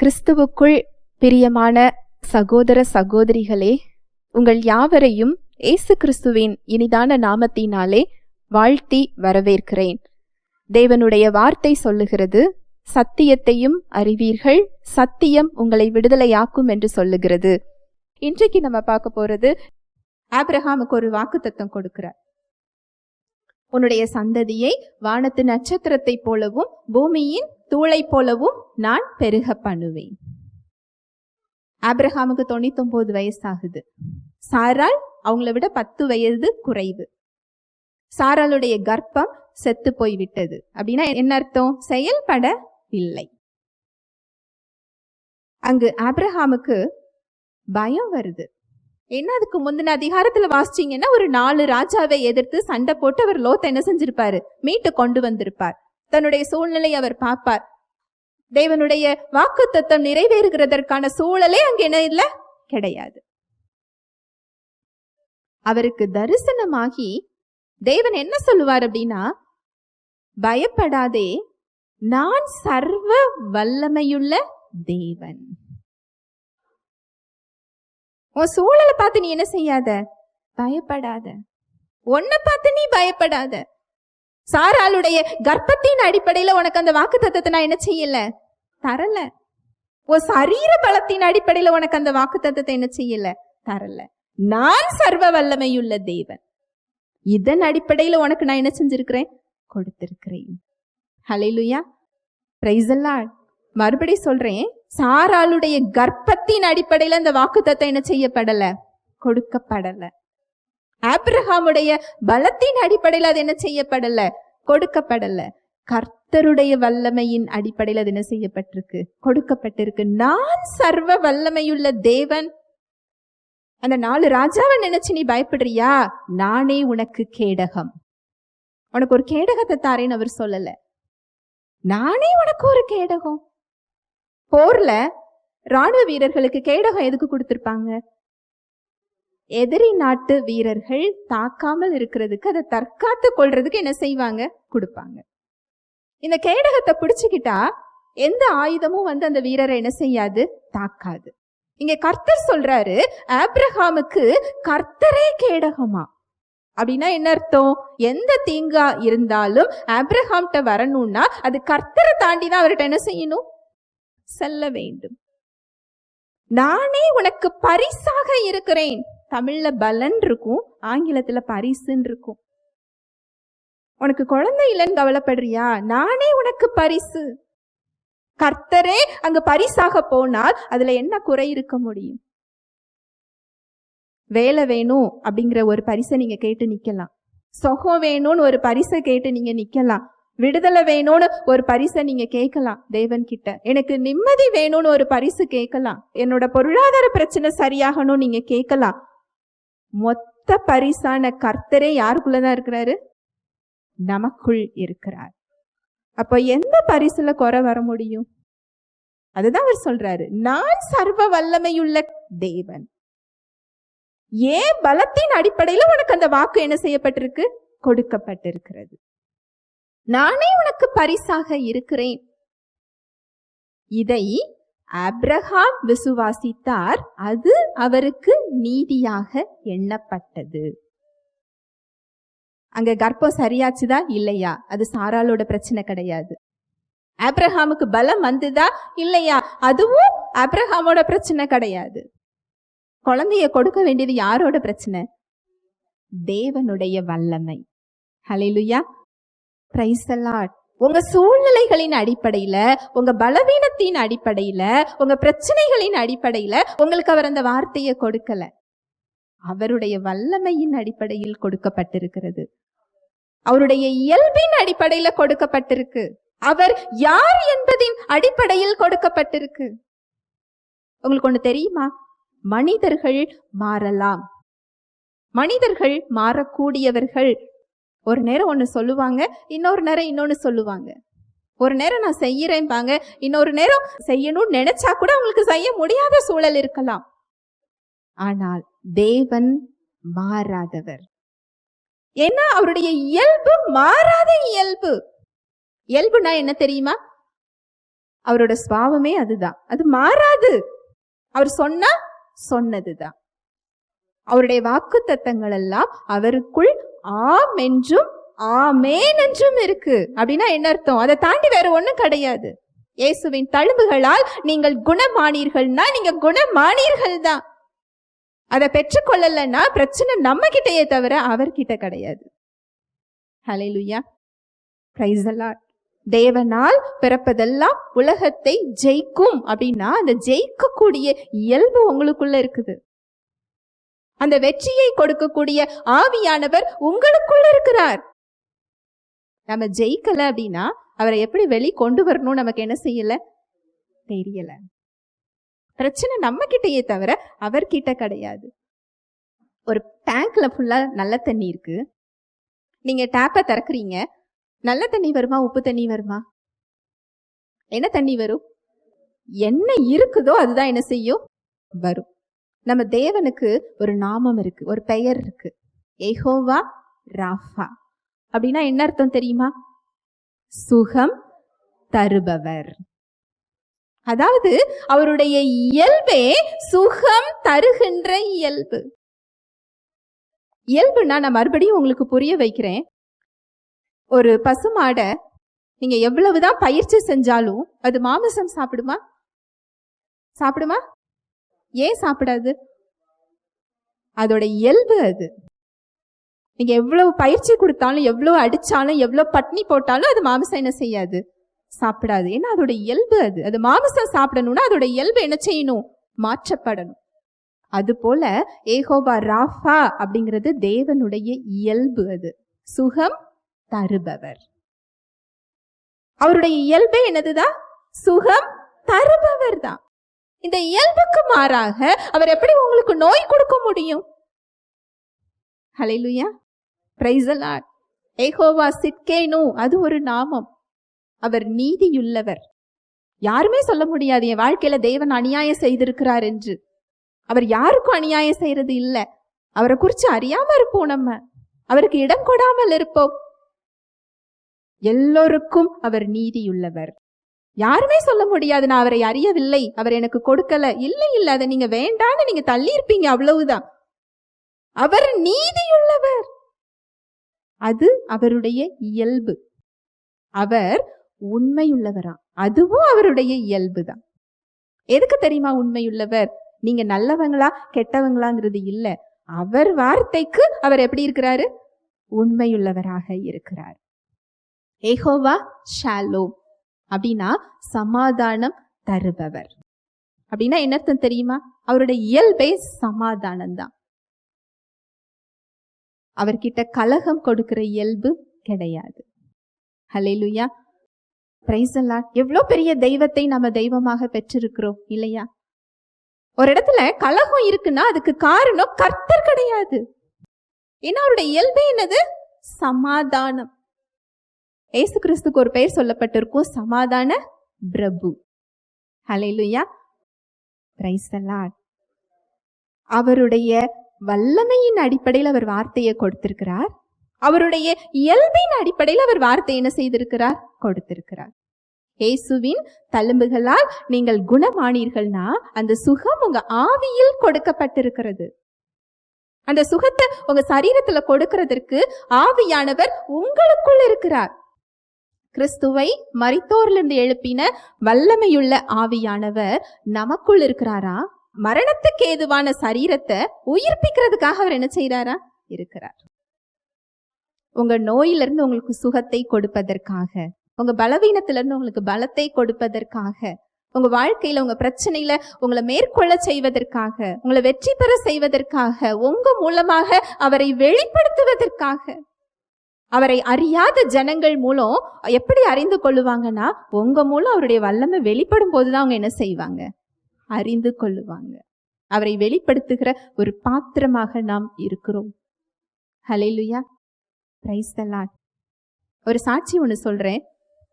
கிறிஸ்துவுக்குள் பிரியமான சகோதர சகோதரிகளே உங்கள் யாவரையும் இயேசு கிறிஸ்துவின் இனிதான நாமத்தினாலே வாழ்த்தி வரவேற்கிறேன். தேவனுடைய வார்த்தை சொல்லுகிறது சத்தியத்தையும் அறிவீர்கள் சத்தியம் உங்களை விடுதலையாக்கும் என்று சொல்லுகிறது. இன்றைக்கு நம்ம பார்க்க போறது ஆப்ரஹாமுக்கு ஒரு வாக்குத்தத்தம் கொடுக்கிறார். உன்னுடைய சந்ததியை வானத்து நட்சத்திரத்தை போலவும் பூமியின் தூளை போலவும் நான் பெருக பண்ணுவேன். ஆப்ரஹாமுக்கு தொண்ணூத்தொன்பது வயசாகுது. சாரால் அவங்கள விட பத்து வயது குறைவு. சாராளுடைய கர்ப்பம் செத்து போய்விட்டது. அப்படின்னா என்ன அர்த்தம்? செயல்பட இல்லை. அங்கு ஆப்ரஹாமுக்கு பயம் வருது. என்ன அதுக்கு முந்தின அதிகாரத்துல வாசிச்சீங்கன்னா ஒரு நாலு ராஜாவை எதிர்த்து சண்டை போட்டு அவர் லோத்த என்ன செஞ்சிருப்பாரு? மீட்டு கொண்டு வந்திருப்பார். தன்னுடைய சூழ்நிலை அவர் பார்ப்பார். தேவனுடைய வாக்கு தத்தம் நிறைவேறுகிறதற்கான சூழலே அங்கே என்ன இல்ல? கிடையாது. அவருக்கு தரிசனமாகி தேவன் என்ன சொல்லுவார் அப்படின்னா பயப்படாதே நான் சர்வ வல்லமையுள்ள தேவன். உன் சூழலை பார்த்து நீ என்ன செய்யாத? பயப்படாத. உன்னை பார்த்து நீ பயப்படாத. சாராளுடைய கர்ப்பத்தின் அடிப்படையில உனக்கு அந்த வாக்கு தத்துவத்தை நான் என்ன செய்யல? தரல. ஓ சரீர பலத்தின் அடிப்படையில உனக்கு அந்த வாக்கு தத்துவத்தை என்ன செய்யல? தரல. நான் சர்வ வல்லமையுள்ள தேவன். இதன் அடிப்படையில உனக்கு நான் என்ன செஞ்சிருக்கிறேன்? கொடுத்திருக்கிறேன். ஹலைலுயா பிரைசல்லாட் மறுபடி சொல்றேன் சாராளுடைய கர்ப்பத்தின் அடிப்படையில அந்த வாக்குத்தத்தை என்ன செய்யப்படல? கொடுக்கப்படல. ஆப்ரஹாமுடைய பலத்தின் அடிப்படையில் அது என்ன செய்யப்படல? கொடுக்கப்படல. கர்த்தருடைய வல்லமையின் அடிப்படையில் அது என்ன செய்யப்பட்டிருக்கு? கொடுக்கப்பட்டிருக்கு. நான் சர்வ வல்லமையுள்ள தேவன். அந்த நாலு ராஜாவை நினைச்சு நீ பயப்படுறியா? நானே உனக்கு கேடகம். உனக்கு ஒரு கேடகத்தை தாரேன்னு அவர் சொல்லல. நானே உனக்கு ஒரு கேடகம். போர்ல ராணுவ வீரர்களுக்கு கேடகம் எதுக்கு கொடுத்திருப்பாங்க? எதிரி நாட்டு வீரர்கள் தாக்காமல் இருக்கிறதுக்கு அதை தற்காத்து கொள்றதுக்கு என்ன செய்வாங்க? கொடுப்பாங்க. இந்த கேடகத்தை பிடிச்சுக்கிட்டா எந்த ஆயுதமும் வந்து அந்த வீரரை என்ன செய்யாது? தாக்காது. இங்க கர்த்தர் சொல்றாரு ஆப்ரஹாமுக்கு கர்த்தரே கேடகமா? அப்படின்னா என்ன அர்த்தம்? எந்த தீங்கா இருந்தாலும் ஆப்ரஹாம்கிட்ட வரணும்னா அது கர்த்தரை தாண்டி தான் அவர்கிட்ட என்ன செய்யணும்? செல்ல வேண்டும். நானே உனக்கு பரிசாக இருக்கிறேன். தமிழில் பலன் இருக்கும் ஆங்கிலத்தில் பரிசுன்னு இருக்கும். உனக்கு குழந்தை இல்லைன்னு கவலைப்படுறியா? நானே உனக்கு பரிசு. கர்த்தரே அங்கு பரிசாக போனால் அதுல என்ன குறை இருக்க முடியும்? வேலை வேணும் அப்படிங்கிற ஒரு பரிசை நீங்க கேட்டு நிக்கலாம். சொகம் வேணும்னு ஒரு பரிசை கேட்டு நீங்க நிக்கலாம். விடுதலை வேணும்னு ஒரு பரிசை நீங்க கேட்கலாம் தேவன் கிட்ட எனக்கு நிம்மதி வேணும்னு ஒரு பரிசு கேட்கலாம் என்னோட பொருளாதார பிரச்சனை சரியாகணும் நீங்க கேட்கலாம் மொத்த பரிசான கர்த்தரே யாருக்குள்ளதான் இருக்கிறாரு? நமக்குள் இருக்கிறார். அப்ப எந்த பரிசுல குறை வர முடியும்? அதுதான் அவர் சொல்றாரு. நான் சர்வ வல்லமையுள்ள தேவன். ஏன் பலத்தின் அடிப்படையில உனக்கு அந்த வாக்கு என்ன செய்யப்பட்டிருக்கு? கொடுக்கப்பட்டிருக்கிறது. நானே உனக்கு பரிசாக இருக்கிறேன். இதை அப்ரஹாம் விசுவாசித்தார். அது அவருக்கு நீதியாக எண்ணப்பட்டது. அங்க கர்ப்பம் சரியாச்சுதா? இல்லையா? அது சாராலோட பிரச்சனை கிடையாது. ஆப்ரஹாமுக்கு பலம் வந்துதா? இல்லையா? அதுவும் ஆப்ரஹாமோட பிரச்சனை கிடையாது. குழந்தைய கொடுக்க வேண்டியது யாரோட பிரச்சனை? தேவனுடைய வல்லமை. ஹலிலுயா பிரைசலாட் உங்கள் சூழ்நிலைகளின் அடிப்படையில் உங்கள் பலவீனத்தின் அடிப்படையில் உங்கள் பிரச்சனைகளின் அடிப்படையில் உங்களுக்கு அவர் அந்த வார்த்தையை கொடுக்கல. அவருடைய வல்லமையின் அடிப்படையில் கொடுக்கப்பட்டிருக்கிறது. அவருடைய இயல்பின் அடிப்படையில் கொடுக்கப்பட்டிருக்கு. அவர் யார் என்பதின் அடிப்படையில் கொடுக்கப்பட்டிருக்கு. உங்களுக்கு ஒன்று தெரியுமா? மனிதர்கள் மாறலாம். மனிதர்கள் மாறக்கூடியவர்கள். ஒரு நேரம் ஒன்று சொல்லுவாங்க இன்னொரு நேரம் இன்னொன்று சொல்லுவாங்க. ஒரு நேரம் நான் செய்யறேன்பாங்க இன்னொரு நேரம் செய்யணும்னு நினைச்சா கூட அவங்களுக்கு செய்ய முடியாத சூழல் இருக்கலாம். ஆனால் தேவன் மாறாதவர். ஏன்னா அவருடைய இயல்பு மாறாத இயல்பு. இயல்புனா என்ன தெரியுமா? அவரோட சுவாவமே அதுதான். அது மாறாது. அவர் சொன்னா சொன்னதுதான். அவருடைய வாக்கு தத்தங்கள் எல்லாம் அவருக்குள் ஆம் என்றும் ஆமேன் என்றும் இருக்கு. அப்படின்னா என்ன அர்த்தம்? அதை தாண்டி வேற ஒண்ணும் கிடையாது. இயேசுவின் தழும்புகளால் நீங்கள் குணமானீர்கள்னா நீங்க குணமானீர்கள் தான் அதை பெற்றுக்கொள்ளலைன்னா பிரச்சனை நம்ம கிட்டயே தவிர அவர்கிட்ட கிடையாது. ஹalleluya பிரைஸ் தேவனால் பிறப்பதெல்லாம் உலகத்தை ஜெயிக்கும். அப்படின்னா அந்த ஜெயிக்கக்கூடிய இயல்பு உங்களுக்குள்ள இருக்குது. அந்த வெற்றியை கொடுக்கக்கூடிய ஆவியானவர் உங்களுக்குள்ள இருக்கிறார். நம்ம ஜெயிக்கல அப்படின்னா அவரை எப்படி வெளி கொண்டு வரணும் நமக்கு என்ன செய்யல? தெரியல. பிரச்சனை நம்ம கிட்டயே தவிர அவர்கிட்ட கிடையாது. ஒரு டேங்க்ல ஃபுல்லா நல்ல தண்ணி இருக்கு. நீங்க டேப்பை திறக்குறீங்க. நல்ல தண்ணி வருமா? உப்பு தண்ணி வருமா? என்ன தண்ணி வரும்? என்ன இருக்குதோ அதுதான் என்ன செய்யும்? வரும். நம்ம தேவனுக்கு ஒரு நாமம் இருக்கு ஒரு பெயர் இருக்கு. Jehovah Rapha. அப்படின்னா என்ன அர்த்தம் தெரியுமா? சுகம் தருபவர். அதாவது அவருடைய இயல்பே சுகம் தருகின்ற இயல்பு. இயல்புனா நான் மறுபடியும் உங்களுக்கு புரிய வைக்கிறேன். ஒரு பசுமாடை நீங்க எவ்வளவுதான் பயிற்சி செஞ்சாலும் அது மாமிசம் சாப்பிடுமா? சாப்பிடுமா? ஏன் சாப்பிடாது? அதோட இயல்பு அது. நீங்க எவ்வளவு பயிற்சி கொடுத்தாலும் எவ்வளவு அடிச்சாலும் எவ்வளவு பட்னி போட்டாலும் அது மாமிசம் என்ன செய்யாது? சாப்பிடாது. ஏன்னா அதோட இயல்பு அது. அது மாமிசம் சாப்பிடணும்னா அதோட இயல்பு என்ன செய்யணும்? மாற்றப்படணும். அது போல ஏகோபா ராஃபா அப்படிங்கிறது தேவனுடைய இயல்பு அது. சுகம் தருபவர். அவருடைய இயல்பே என்னதுதான்? சுகம் தருபவர் தான் இந்த இயல்புக்கு மாறாக அவர் எப்படி உங்களுக்கு நோய் கொடுக்க முடியும்? ஹalleluya பிரைஸ் ஏகோவா சிட்கேனு அது ஒரு நாமம். அவர் நீதியுள்ளவர். யாருமே சொல்ல முடியாது என் வாழ்க்கையில தேவன் அநியாயம் செய்திருக்கிறார் என்று. அவர் யாருக்கும் அநியாயம் செய்யறது இல்லை. அவரை குறிச்சு அறியாம இருப்போம் நம்ம. அவருக்கு இடம் கொடாமல் இருப்போம். எல்லோருக்கும் அவர் நீதியுள்ளவர். யாருமே சொல்ல முடியாது நான் அவரை அறியவில்லை. அவர் எனக்கு கொடுக்கல. இல்லை இல்லை அதை நீங்க வேண்டான்னு நீங்க தள்ளி இருப்பீங்க அவ்வளவுதான். அவர் நீதியுள்ளவர். அது அவருடைய இயல்பு. அவர் உண்மையுள்ளவரா? அதுவும் அவருடைய இயல்பு தான் எதுக்கு தெரியுமா உண்மையுள்ளவர்? நீங்க நல்லவங்களா கெட்டவங்களாங்கிறது இல்ல. அவர் வார்த்தைக்கு அவர் எப்படி இருக்கிறாரு? உண்மையுள்ளவராக இருக்கிறார். ஏகோவா ஷாலோ அப்படின்னா சமாதானம் தருபவர். அப்படின்னா என்ன அர்த்தம் தெரியுமா? அவருடைய இயல்பே சமாதானம் தான் அவர்கிட்ட கலகம் கொடுக்கிற இயல்பு கிடையாது. ஹலேலுயா பிரைசல்லா எவ்வளோ பெரிய தெய்வத்தை நம்ம தெய்வமாக பெற்றிருக்கிறோம் இல்லையா? ஒரு இடத்துல கலகம் இருக்குன்னா அதுக்கு காரணம் கர்த்தர் கிடையாது. ஏன்னா அவருடைய இயல்பே என்னது? சமாதானம். ஏசு கிறிஸ்துக்கு ஒரு பெயர் சொல்லப்பட்டிருக்கும் சமாதான பிரபு. ஹலேலுயா பிரைஸ் அவருடைய வல்லமையின் அடிப்படையில் அவர் வார்த்தையை கொடுத்திருக்கிறார். அவருடைய இயல்பின் அடிப்படையில் அவர் வார்த்தை என்ன செய்திருக்கிறார்? கொடுத்திருக்கிறார். இயேசுவின் தழும்புகளால் நீங்கள் குணமானீர்கள்னா அந்த சுகம் உங்க ஆவியில் கொடுக்கப்பட்டிருக்கிறது. அந்த சுகத்தை உங்க சரீரத்துல கொடுக்கிறதற்கு ஆவியானவர் உங்களுக்குள் இருக்கிறார். கிறிஸ்துவை மரித்தோரிலிருந்து எழுப்பின வல்லமையுள்ள ஆவியானவர் நமக்குள் இருக்கிறாரா? மரணத்துக்கு ஏதுவான சரீரத்தை உயிர்ப்பிக்கிறதுக்காக அவர் என்ன செய்யறாரா இருக்கிறார். உங்க நோயிலிருந்து உங்களுக்கு சுகத்தை கொடுப்பதற்காக உங்க பலவீனத்திலிருந்து உங்களுக்கு பலத்தை கொடுப்பதற்காக உங்க வாழ்க்கையில உங்க பிரச்சனையில உங்களை மேற்கொள்ள செய்வதற்காக உங்களை வெற்றி பெற செய்வதற்காக உங்க மூலமாக அவரை வெளிப்படுத்துவதற்காக அவரை அறியாத ஜனங்கள் மூலம் எப்படி அறிந்து கொள்ளுவாங்கன்னா உங்க மூலம் அவருடைய வல்லமை வெளிப்படும் போதுதான் அவங்க என்ன செய்வாங்க? அறிந்து கொள்ளுவாங்க. அவரை வெளிப்படுத்துகிற ஒரு பாத்திரமாக நாம் இருக்கிறோம். ஹலேலுயா பிரைஸ் ஒரு சாட்சி ஒன்று சொல்கிறேன்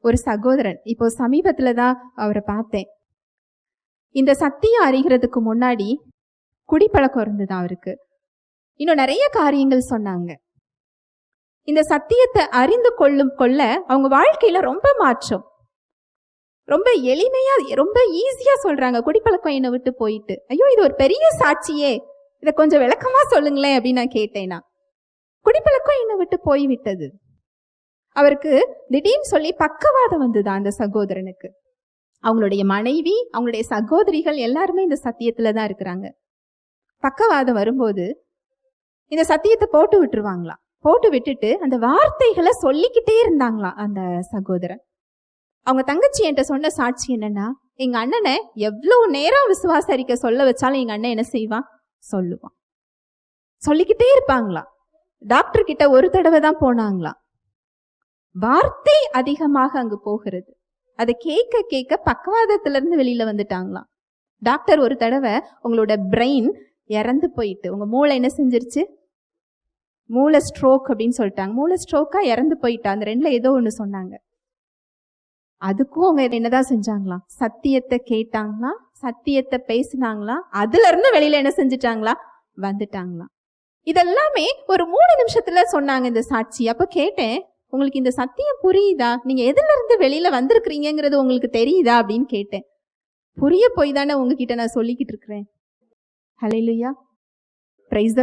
ஒரு சகோதரன் இப்போ சமீபத்தில் தான் அவரை பார்த்தேன். இந்த சத்தியம் அறிகிறதுக்கு முன்னாடி குடிப்பழக்கம் இருந்தது அவருக்கு. இன்னும் நிறைய காரியங்கள் சொன்னாங்க. இந்த சத்தியத்தை அறிந்து கொள்ளும் கொள்ள அவங்க வாழ்க்கையில ரொம்ப மாற்றம். ரொம்ப எளிமையா ரொம்ப ஈஸியா சொல்றாங்க. குடிப்பழக்கம் என்னை விட்டு போயிட்டு. ஐயோ இது ஒரு பெரிய சாட்சியே. இதை கொஞ்சம் விளக்கமா சொல்லுங்களேன் அப்படின்னு நான் கேட்டேனா. குடிப்பழக்கம் என்னை விட்டு போய் விட்டது அவருக்கு திடீர்னு சொல்லி பக்கவாதம் வந்துதான் அந்த சகோதரனுக்கு. அவங்களுடைய மனைவி அவங்களுடைய சகோதரிகள் எல்லாருமே இந்த சத்தியத்துல தான் இருக்கிறாங்க. பக்கவாதம் வரும்போது இந்த சத்தியத்தை போட்டு விட்டுருவாங்களாம். போட்டு விட்டுட்டு அந்த வார்த்தைகளை சொல்லிக்கிட்டே இருந்தாங்களாம் அந்த சகோதரன். அவங்க தங்கச்சி என்கிட்ட சொன்ன சாட்சி என்னன்னா எங்க அண்ணனை எவ்வளவு நேரம் விசுவாசரிக்க சொல்ல வச்சாலும் எங்க அண்ணன் என்ன செய்வான் சொல்லுவான் சொல்லிக்கிட்டே இருப்பாங்களாம் டாக்டர் கிட்ட ஒரு தடவை தான் போனாங்களாம் வார்த்தை அதிகமாக அங்கு போகிறது. அதை கேட்க கேட்க பக்கவாதத்துல இருந்து வெளியில வந்துட்டாங்களாம் டாக்டர் ஒரு தடவை உங்களோட பிரெயின் இறந்து போயிட்டு உங்க மூளை என்ன செஞ்சிருச்சு? மூளை ஸ்ட்ரோக் அப்படின்னு சொல்லிட்டாங்க. மூளை ஸ்ட்ரோக்காக இறந்து போயிட்டா. அந்த ரெண்டில் ஏதோ ஒன்று சொன்னாங்க. அதுக்கும் அவங்க என்னதான் செஞ்சாங்களாம்? சத்தியத்தை கேட்டாங்களாம்? சத்தியத்தை பேசினாங்களாம்? அதுல இருந்து வெளியில என்ன செஞ்சுட்டாங்களா? வந்துட்டாங்களாம். இதெல்லாமே ஒரு மூணு நிமிஷத்துல சொன்னாங்க இந்த சாட்சி. அப்ப கேட்டேன் உங்களுக்கு இந்த சத்தியம் புரியுதா? நீங்க எதுல இருந்து வெளியில வந்திருக்கிறீங்கிறது உங்களுக்கு தெரியுதா? அப்படின்னு கேட்டேன். புரிய போய் தானே உங்ககிட்ட நான் சொல்லிக்கிட்டு இருக்கிறேன். ஹalleluya பிரைஸ் தி